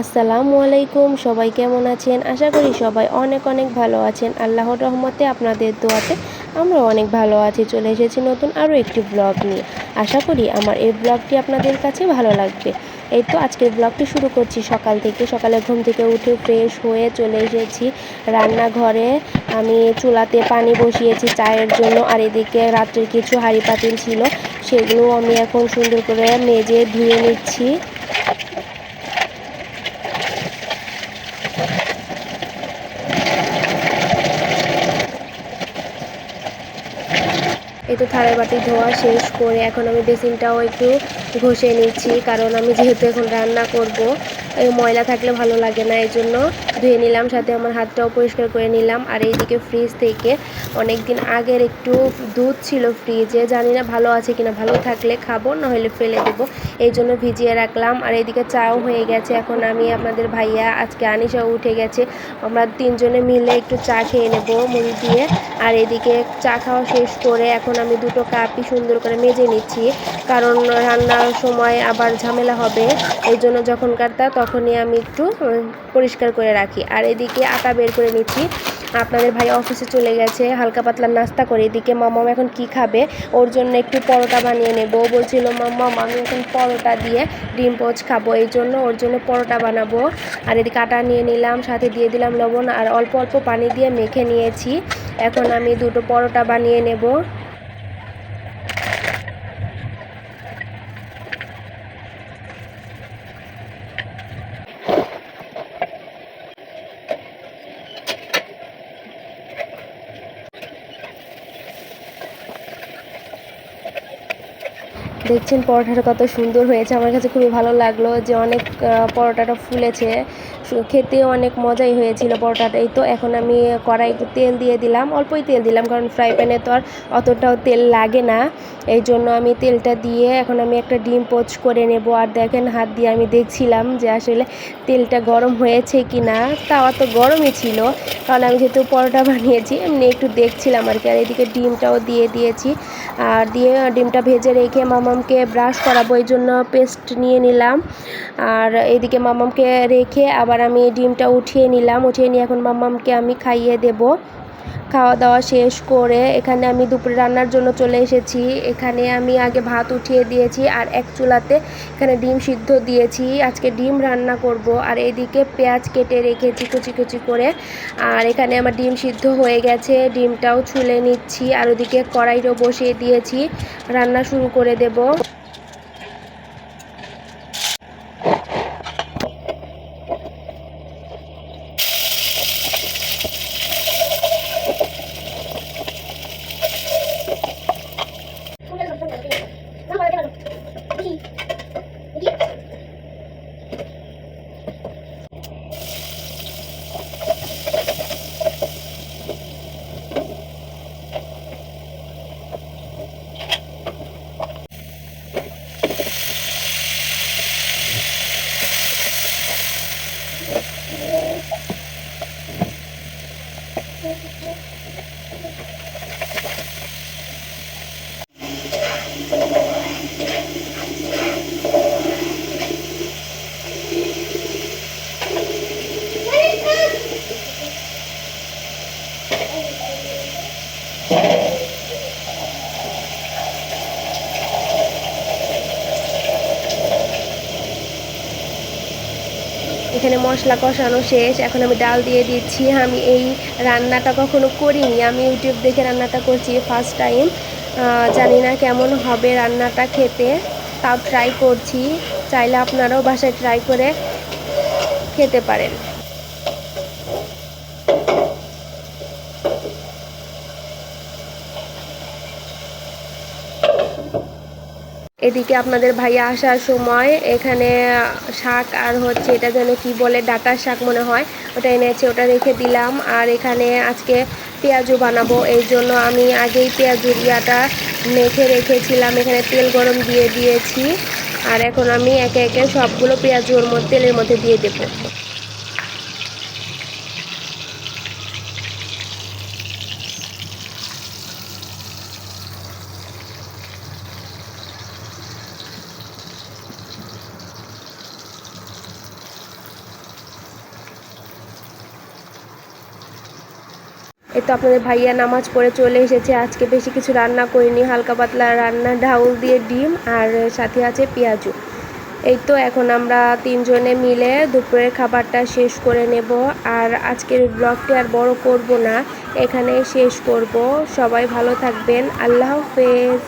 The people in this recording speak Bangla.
আসসালামু আলাইকুম, সবাই কেমন আছেন? আশা করি সবাই অনেক অনেক ভালো আছেন। আল্লাহর রহমতে আপনাদের দোয়াতে আমরা অনেক ভালো আছি। চলে এসেছি নতুন আরও একটি ব্লগ নিয়ে। আশা করি আমার এই ব্লগটি আপনাদের কাছে ভালো লাগবে। এই তো আজকের ব্লগটি শুরু করছি সকাল থেকে। সকালে ঘুম থেকে উঠে ফ্রেশ হয়ে চলে এসেছি রান্নাঘরে। আমি চুলাতে পানি বসিয়েছি চায়ের জন্য। আর এদিকে রাত্রের কিছু হাঁড়ি পাতিল ছিল সেগুলো আমি এখন সুন্দর করে মেজে ধুয়ে নিচ্ছি। এই তো থালার বাটি ধোয়া শেষ করে এখন আমি বেসিনটাও একটু ঘষে নিচ্ছি, কারণ আমি যেহেতু এখন রান্না করব ময়লা থাকলে ভালো লাগে না এই জন্য ধুয়ে নিলাম, সাথে আমার হাতটাও পরিষ্কার করে নিলাম। আর এইদিকে ফ্রিজ থেকে অনেক দিন আগের একটু দুধ ছিল ফ্রিজে জানি না ভালো আছে কিনা, ভালো থাকলে খাব না হলে ফেলে দেবো। এই জন্য ভিজিয়ে রাখলাম। আর এইদিকে চাও হয়ে গেছে, এখন আমি আপনাদের ভাইয়া, আজকে আনিসাও উঠে গেছে। আমরা তিনজনে মিলে একটু চা খেয়ে নেব মুড়ি দিয়ে। আর এদিকে চা খাওয়া শেষ করে এখন আমি দুটো কাপই সুন্দর করে মেজে নিচ্ছি। কারণ রান্নার সময় আবার ঝামেলা হবে। এই জন্য যখনকার তা, তখনই আমি একটু পরিষ্কার করে রাখি। আর এদিকে আটা বের করে নিচ্ছি। আপনাদের ভাই অফিসে চলে গেছে, হালকা পাতলা নাস্তা করে। এদিকে মামাম এখন কি খাবে? ওর জন্য একটু পরোটা বানিয়ে নেব। বলছিল মাম্মাম আমি এখন পরোটা দিয়ে ডিম পোচ খাব। এই জন্য ওর জন্য পরোটা বানাবো। আর এদিকে আটা নিয়ে নিলাম, সাথে দিয়ে দিলাম লবণ। আর অল্প অল্প পানি দিয়ে মেখে নিয়েছি। এখন আমি দুটো পরোটা বানিয়ে নেব। দেখছেন পরোটাটা কত সুন্দর হয়েছে। আমার কাছে খুবই ভালো লাগল যে অনেক পরোটাটা ফুলেছে। খেতে অনেক মজাই হয়েছিল পরোটাটা। এই তো এখন আমি কড়াই তেল দিয়ে দিলাম। অল্পই তেল দিলাম, কারণ ফ্রাই প্যানে তো আর অতটাও তেল লাগে না। এই জন্য আমি তেলটা দিয়ে এখন আমি একটা ডিম পোচ করে নেব। আর দেখেন হাত দিয়ে আমি দেখছিলাম যে আসলে তেলটা গরম হয়েছে কি না তো গরমই ছিল, কারণ আমি যেহেতু পরোটা বানিয়েছি, এমনি একটু দেখছিলাম আর কি। আর এদিকে ডিমটাও দিয়ে দিয়েছি। আর দিয়ে ডিমটা ভেজে রেখে মামামকে ব্রাশ করাবো, এই জন্য পেস্ট নিয়ে নিলাম। আর এদিকে মামামকে রেখে আবার আমি ডিমটা উঠিয়ে নিলাম। উঠিয়ে নিয়ে এখন মামামকে আমি খাইয়ে দেবো। খাওয়া দাওয়া শেষ করে এখানে আমি দুপুরে রান্নার জন্য চলে এসেছি। এখানে আমি আগে ভাত উঠিয়ে দিয়েছি আর এক চুলাতে এখানে ডিম সিদ্ধ দিয়েছি। আজকে ডিম রান্না করব আর এদিকে পেঁয়াজ কেটে রেখেছি কুচি কুচি করে। আর এখানে আমার ডিম সিদ্ধ হয়ে গেছে, ডিমটাও ছুলে নিচ্ছি আর ওদিকে কড়াইটাও বসিয়ে দিয়েছি। রান্না শুরু করে দেব। Thank you. এখানে মশলা কষানো শেষ। এখন আমি ডাল দিয়ে দিচ্ছি। আমি এই রান্নাটা কখনো করিনি। আমি ইউটিউব দেখে রান্নাটা করছি ফার্স্ট টাইম জানি না কেমন হবে রান্নাটা খেতে। তাও ট্রাই করছি। চাইলে আপনারাও বাসায় ট্রাই করে খেতে পারেন। এদিকে আপনাদের ভাইয়া আসার সময় এখানে শাক আর হচ্ছে এটা যেন কি বলে, ডাটার শাক মনে হয়, ওটা এনেছে, ওটা রেখে দিলাম। আর এখানে আজকে পেঁয়াজু বানাবো এই জন্য আমি আগেই পেঁয়াজুর ইয়াটা মেখে রেখেছিলাম। এখানে তেল গরম দিয়ে দিয়েছি। আর এখন আমি একে একে সবগুলো পেঁয়াজুর মধ্যে, তেলের মধ্যে দিয়ে দেবো। এই তো আপনাদের ভাইয়া নামাজ পড়ে চলে এসেছে। আজকে বেশি কিছু রান্না করিনি, হালকা পাতলা রান্না, ডাউল দিয়ে ডিম আর সাথে আছে পেঁয়াজু। এই তো এখন আমরা তিনজনে মিলে দুপুরের খাবারটা শেষ করে নেব। আর আজকের ব্লগটি আর বড় করব না, এখানে শেষ করব। সবাই ভালো থাকবেন, আল্লাহ হাফেজ।